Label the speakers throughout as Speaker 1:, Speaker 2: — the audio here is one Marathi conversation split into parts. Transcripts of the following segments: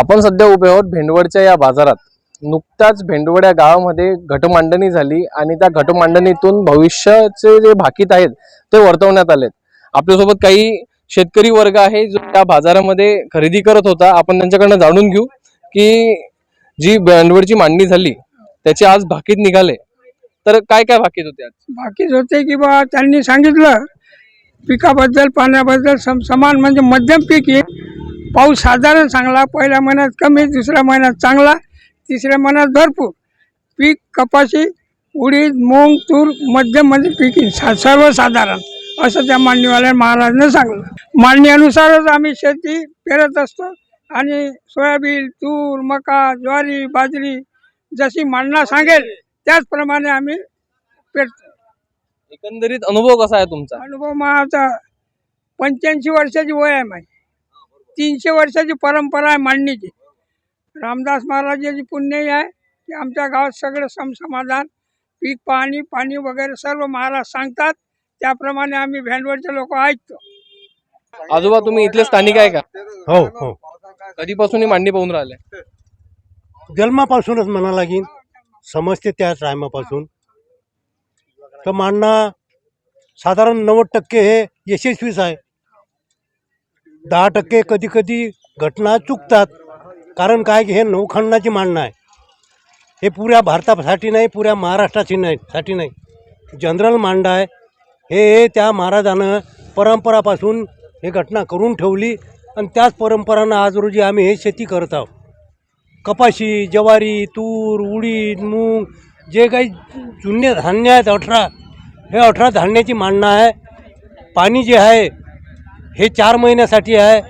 Speaker 1: आपण सध्या उभे आहोत भेंडवडच्या या बाजारात. नुकताच भेंडवड या गावामध्ये घटमांडणी झाली आणि त्या घटमांडणीतून भविष्याचे जे भाकीत आहेत ते वर्तवण्यात आलेत. आपल्यासोबत काही शेतकरी वर्ग आहे जो त्या बाजारामध्ये खरेदी करत होता. आपण त्यांच्याकडनं जाणून घेऊ की जी भेंडवडची मांडणी झाली त्याचे आज भाकीत निघाले. तर काय काय भाकीत होते आज?
Speaker 2: भाकीत होते की बा त्यांनी सांगितलं पिकाबद्दल पाण्याबद्दल सम समान म्हणजे मध्यम पीक पाऊस साधारण चांगला पहिल्या महिन्यात कमी दुसऱ्या महिन्यात चांगला तिसऱ्या महिन्यात भरपूर. पीक कपाशी उडीद मूग तूर मध्यम म्हणजे पीक. सा- सर्वसाधारण असं त्या मांडणीवाल्या महाराजांनी सांगलं मांडणीनुसारच आम्ही शेती पेरत असतो आणि सोयाबीन तूर मका ज्वारी बाजरी जशी मांडणा सांगेल त्याचप्रमाणे आम्ही पेरतो.
Speaker 1: एकंदरीत अनुभव कसा आहे तुमचा?
Speaker 2: अनुभव माझा पंच्याऐंशी वर्षाची वय आहे माझी. तीनशे वर्षाची परंपरा आहे मांडणीची. रामदास महाराजाची पुण्यही आहे की आमच्या गावात सगळं समसमाधान पीक पाणी पाणी वगैरे सर्व महाराज सांगतात. त्याप्रमाणे आम्ही भेंडवरचे लोक ऐकतो.
Speaker 1: आजोबा तुम्ही इथले स्थानिक आहे का?
Speaker 3: हो हो.
Speaker 1: कधीपासून ही मांडणी पाहून राहिले?
Speaker 3: जन्मापासूनच म्हणा लागेल समजते त्या टायमापासून. तर मांडणा साधारण नव्वद टक्के हे यशस्वीच आहे. दहा टक्के कधी कधी घटना चुकतात. कारण काय की हे नौखंडाची मांडणं आहे. हे पुऱ्या भारतासाठी नाही पुऱ्या महाराष्ट्राची नाही साठी नाही. जनरल मांडा आहे. हे त्या महाराजानं परंपरापासून हे घटना करून ठेवली आणि त्याच परंपरानं आज रोजी आम्ही हे शेती करत आहोत. कपाशी ज्वारी तूर उडीद मूग जे काही जुने धान्य आहेत अठरा हे अठरा धान्याची मांडणं आहे. पाणी जे आहे हे चार महिन्यासाठी आहे.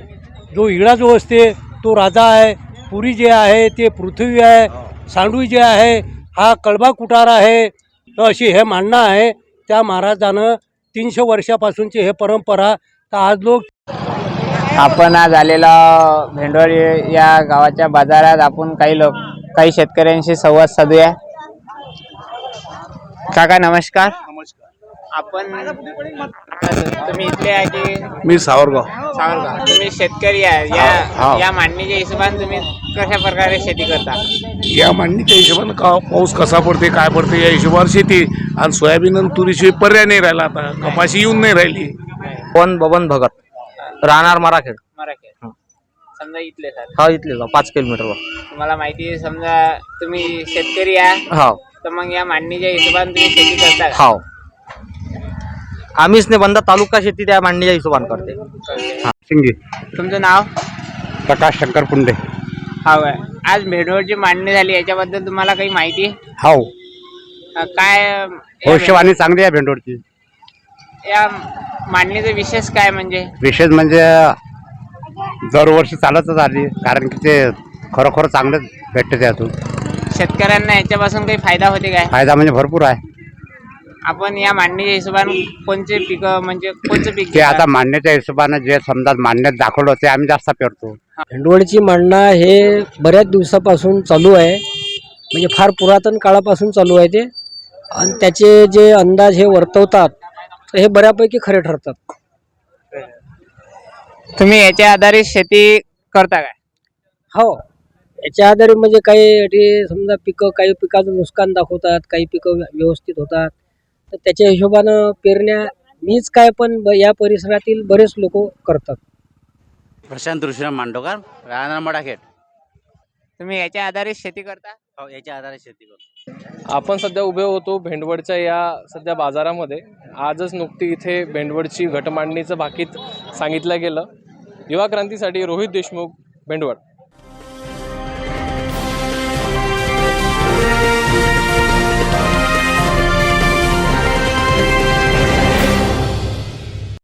Speaker 3: जो इळा जो असते तो राजा आहे पुरी जे आहे ते पृथ्वी आहे सांडवी जे आहे हा कळबा कुटार आहे. तर अशी हे मांडणं आहे. त्या महाराजानं तीनशे वर्षापासूनची हे परंपरा तर आज लोक
Speaker 4: आपण आज आलेलो भेंडवळ या गावाच्या बाजारात आपण काही लोक काही शेतकऱ्यांशी संवाद साधूया. काका नमस्कार. आपण तुम्ही इथले आहे की
Speaker 5: मी सावरगाव.
Speaker 4: सावरगाव. तुम्ही शेतकरी आहे.
Speaker 5: हा.
Speaker 4: या या मांडणीच्या हिशोबाने तुम्ही कशा प्रकारे शेती करता?
Speaker 5: या मांडणीच्या हिशोबानं का पाऊस कसा पडते काय पडते या हिशोबावर शेती. आणि सोयाबीन आणि तुरीशिवाय पर्याय नाही राहिला आता. कपाशी येऊन नाही राहिली.
Speaker 6: पवन बबन भगत. राहणार मराखेड
Speaker 4: मराठी. समजा इथले सर.
Speaker 6: हा इथले जा पाच किलोमीटरवर.
Speaker 4: तुम्हाला माहिती आहे समजा तुम्ही शेतकरी आहे.
Speaker 6: हा.
Speaker 4: तर मग या मांडणीच्या हिशोबाने तुम्ही शेती करता का?
Speaker 6: हाव आम्हीच नाही बंदा तालुका शेती त्या मांडणीच्या हिशोबाने करते.
Speaker 3: सिंगी
Speaker 4: तुमचं नाव?
Speaker 3: प्रकाश शंकर पुंडे.
Speaker 4: हा. आज भेंडवळची मांडणी झाली याच्याबद्दल तुम्हाला काही माहिती? आहे?
Speaker 3: हो.
Speaker 4: अ, काय या
Speaker 3: भविष्यवाणी चांगली आहे भेंडोडची
Speaker 4: भें- या मांडणीचा विशेष काय म्हणजे?
Speaker 3: विशेष म्हणजे दरवर्षी चालतच आली कारण की ते खरोखर चांगलंच भेटते त्यातून.
Speaker 4: शेतकऱ्यांना याच्यापासून काही फायदा होते काय?
Speaker 3: फायदा म्हणजे भरपूर आहे.
Speaker 4: आपण या मांडणीच्या हिशोबाने कोणते पीक म्हणजे कोणचं पीक
Speaker 3: ते? आता मांडण्याच्या हिशोबानं जे समजा मांडण्यात दाखवलं ते आम्ही जास्त पेरतो.
Speaker 7: भेंडवळची मांडणा हे बऱ्याच दिवसापासून चालू आहे. म्हणजे फार पुरातन काळापासून चालू आहे ते. आणि त्याचे जे अंदाज हे वर्तवतात तर हे बऱ्यापैकी खरे ठरतात.
Speaker 4: तुम्ही याच्या आधारित शेती करता काय?
Speaker 7: हो. याच्या आधारे म्हणजे काही अटी समजा पिकं काही पिकाचं नुकसान दाखवतात काही पिकं व्यवस्थित होतात. तर त्याच्या हिशोबानं पेरण्या मीच काय पण ब- या परिसरातील बरेच लोक करतात.
Speaker 8: प्रशांत ऋषीराम मांडोकर राहणार मडाखेड.
Speaker 4: तुम्ही याच्या आधारित शेती करता?
Speaker 8: हो याच्या आधारे शेती करतो.
Speaker 1: आपण सध्या उभे होतो भेंडवडच्या या सध्या बाजारामध्ये. आजच नुकती इथे भेंडवडची घटमांडणीचं भाकीत सांगितलं गेलं. युवा क्रांतीसाठी रोहित देशमुख भेंडवड.